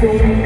สู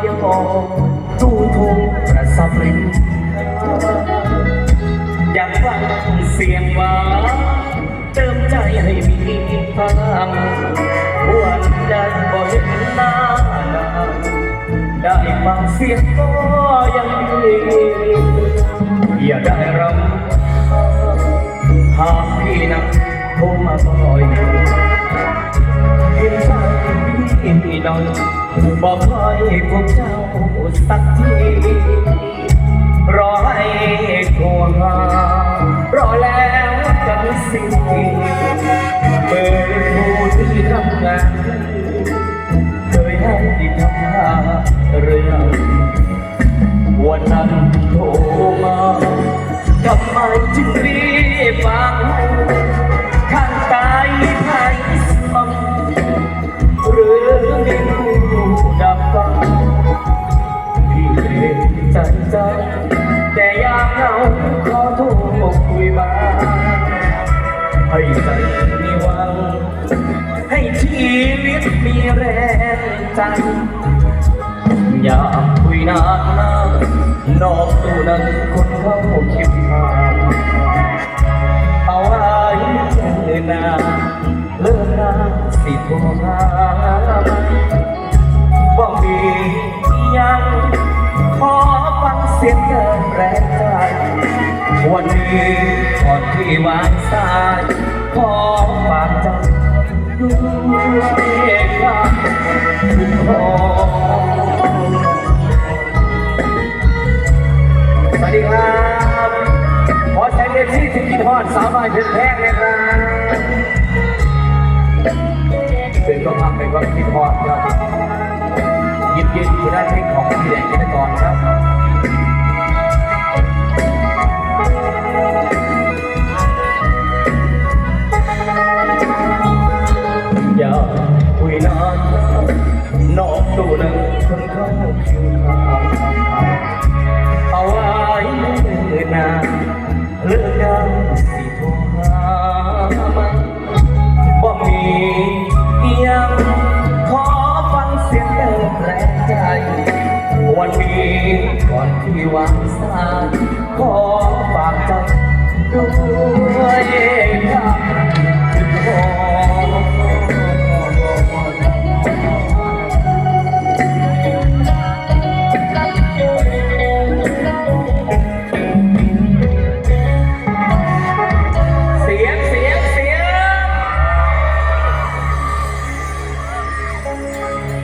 มายมตู้ทุกประสับรินอยากฟังเสียงหวานเติมใจให้มีพลังวันใดบ่เห็นหน้าได้ฟังเสียงก็ยังดีอย่าได้รำหากพี่นั้นโทรมาบ่อย น้อยบอกให้พวกเจ้าสักทีรอให้โทวงรอแล้วกันสิเบอร์โทรที่ทำงาน ให้ใจมีหวังให้ชีวิตมีแรงใจอย่าคุยนานนะนอกตู้นั้นคนเขาคิดมาเอาไว้นาเลิกนาสิโทรหาบอกมียังขอฟังเสียงเกินแรงใจ วันนี้ก่อนที่วางสายขอฝากใจด้วยความคิดฮอสวัสดีครับขอใช้เล็กซี่ที่กินฮอดสาวน้อยเพชรแพงเลยครับเป็นก็ทำเป็นว่ากินฮอดครับยิบยืนอยู่ด้านที่ของพี่แดงกันก่อนครับ นอกตู้นั้นคนเข้าคิวทาเอาไว้เมื่อนานเลิกงานสิโทรหามันบ่มีเพียงขอฟังเสียงเดิมแรงใจ วันนี้ก่อนที่วางสายขอฝากใจด้วย